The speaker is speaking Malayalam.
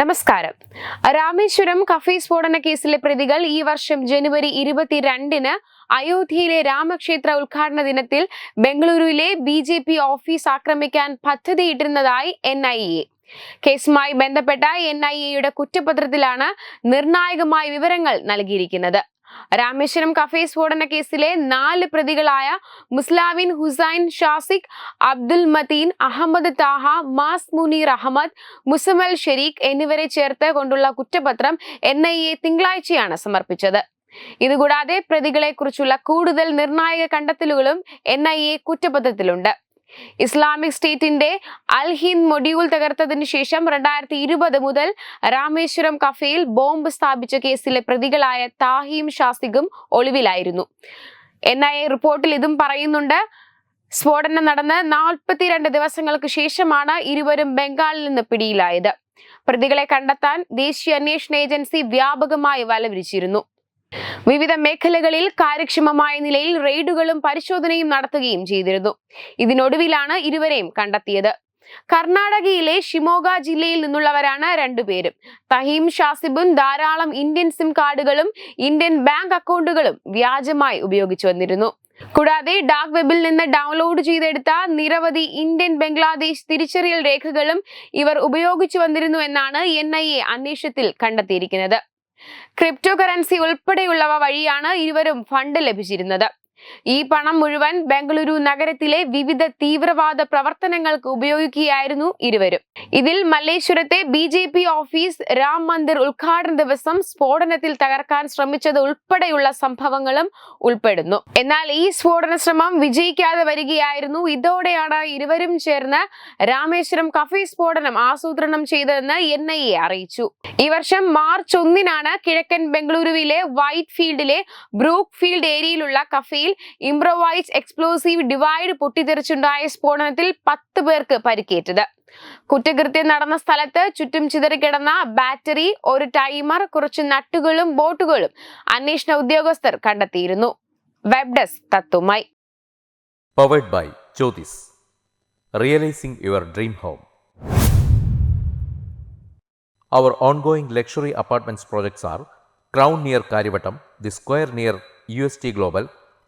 നമസ്കാരം. രാമേശ്വരം കഫേ സ്ഫോടന കേസിലെ പ്രതികൾ ഈ വർഷം ജനുവരി ഇരുപത്തിരണ്ടിന് അയോധ്യയിലെ രാമക്ഷേത്ര ഉദ്ഘാടന ദിനത്തിൽ ബംഗളൂരുവിലെ ബി ജെ പി ഓഫീസ് ആക്രമിക്കാൻ പദ്ധതിയിട്ടിരുന്നതായി എൻ ഐ എ. കേസുമായി ബന്ധപ്പെട്ട എൻ ഐ എയുടെ കുറ്റപത്രത്തിലാണ് നിർണായകമായ വിവരങ്ങൾ നൽകിയിരിക്കുന്നത്. രാമേശ്വരം കഫേ സ്ഫോടന കേസിലെ നാല് പ്രതികളായ മുസ്ലാവിൻ ഹുസൈൻ ഷാസിഖ് അബ്ദുൽ മതീൻ അഹമ്മദ് താഹ മാസ് മുനീർ അഹമ്മദ് മുസമൽ ഷെരീഖ് എന്നിവരെ ചേർത്ത് കൊണ്ടുള്ള കുറ്റപത്രം എൻ ഐ എ തിങ്കളാഴ്ചയാണ് സമർപ്പിച്ചത്. ഇതുകൂടാതെ പ്രതികളെ കുറിച്ചുള്ള കൂടുതൽ നിർണായക കണ്ടെത്തലുകളും എൻ ഐ എ കുറ്റപത്രത്തിലുണ്ട്. ഇസ്ലാമിക് സ്റ്റേറ്റിന്റെ അൽ ഹിന്ദ് മൊഡ്യൂൾ തകർത്തതിനു ശേഷം രണ്ടായിരത്തി ഇരുപത് മുതൽ രാമേശ്വരം കഫേയിൽ ബോംബ് സ്ഥാപിച്ച കേസിലെ പ്രതികളായ താഹിം ഷാസിഖും ഒളിവിലായിരുന്നു. എൻ ഐ റിപ്പോർട്ടിൽ ഇതും പറയുന്നുണ്ട്. സ്ഫോടനം നടന്ന് നാൽപ്പത്തിരണ്ട് ദിവസങ്ങൾക്ക് ശേഷമാണ് ഇരുവരും ബംഗാളിൽ നിന്ന് പിടിയിലായത്. പ്രതികളെ കണ്ടെത്താൻ ദേശീയ അന്വേഷണ ഏജൻസി വ്യാപകമായി വലവിരിച്ചിരുന്നു. വിവിധ മേഖലകളിൽ കാര്യക്ഷമമായ നിലയിൽ റെയ്ഡുകളും പരിശോധനയും നടത്തുകയും ചെയ്തിരുന്നു. ഇതിനൊടുവിലാണ് ഇരുവരെയും കണ്ടെത്തിയത്. കർണാടകയിലെ ഷിമോഗ ജില്ലയിൽ നിന്നുള്ളവരാണ് രണ്ടുപേരും തഹീം ഷാസിബും ധാരാളം ഇന്ത്യൻ സിം കാർഡുകളും ഇന്ത്യൻ ബാങ്ക് അക്കൗണ്ടുകളും വ്യാജമായി ഉപയോഗിച്ചു വന്നിരുന്നു. കൂടാതെ ഡാർക്ക് വെബിൽ നിന്ന് ഡൗൺലോഡ് ചെയ്തെടുത്ത നിരവധി ഇന്ത്യൻ ബംഗ്ലാദേശ് തിരിച്ചറിയൽ രേഖകളും ഇവർ ഉപയോഗിച്ചു വന്നിരുന്നു എന്നാണ് എൻ ഐ എ അന്വേഷണത്തിൽ കണ്ടെത്തിയിരിക്കുന്നത്. ക്രിപ്റ്റോ കറൻസി ഉൾപ്പെടെയുള്ളവ വഴിയാണ് ഇരുവരും ഫണ്ട് ലഭിച്ചിരുന്നത്. ഈ പണം മുഴുവൻ ബംഗളൂരു നഗരത്തിലെ വിവിധ തീവ്രവാദ പ്രവർത്തനങ്ങൾക്ക് ഉപയോഗിക്കുകയായിരുന്നു ഇരുവരും. ഇതിൽ മല്ലേശ്വരത്തെ B J P office Ram Mandir ഉദ്ഘാടന ദിവസം സ്ഫോടനത്തിൽ തകർക്കാൻ ശ്രമിച്ചത് ഉൾപ്പെടെയുള്ള സംഭവങ്ങളും ഉൾപ്പെടുന്നു. എന്നാൽ ഈ സ്ഫോടന ശ്രമം വിജയിക്കാതെ വരികയായിരുന്നു. ഇതോടെയാണ് ഇരുവരും ചേർന്ന് രാമേശ്വരം കഫേ സ്ഫോടനം ആസൂത്രണം ചെയ്തതെന്ന് എൻ ഐ എ അറിയിച്ചു. ഈ വർഷം മാർച്ച് ഒന്നിനാണ് കിഴക്കൻ ബംഗളൂരുവിലെ വൈറ്റ് ഫീൽഡിലെ ബ്രൂക്ക് ഫീൽഡ് ഏരിയയിലുള്ള കഫേയിൽ ഇംപ്രൊവൈസ് എക്സ്പ്ലോസീവ് ഡിവൈഡ് പൊട്ടിത്തെറിച്ചുണ്ടായ സ്ഫോടനത്തിൽ പത്ത് പേർക്ക് പരിക്കേറ്റത്. കുറ്റകൃത്യം നടന്ന സ്ഥലത്ത് ചുറ്റും ചിതറിക്കിടന്ന ബാറ്ററി ഒരു ടൈമർ കുറച്ച് നട്ടുകളും ബോട്ടുകളും അന്വേഷണ ഉദ്യോഗസ്ഥർ കണ്ടെത്തിയിരുന്നു. Web desk തത്തുമായി powered by Jyothis realising your dream home the square near U S T Crown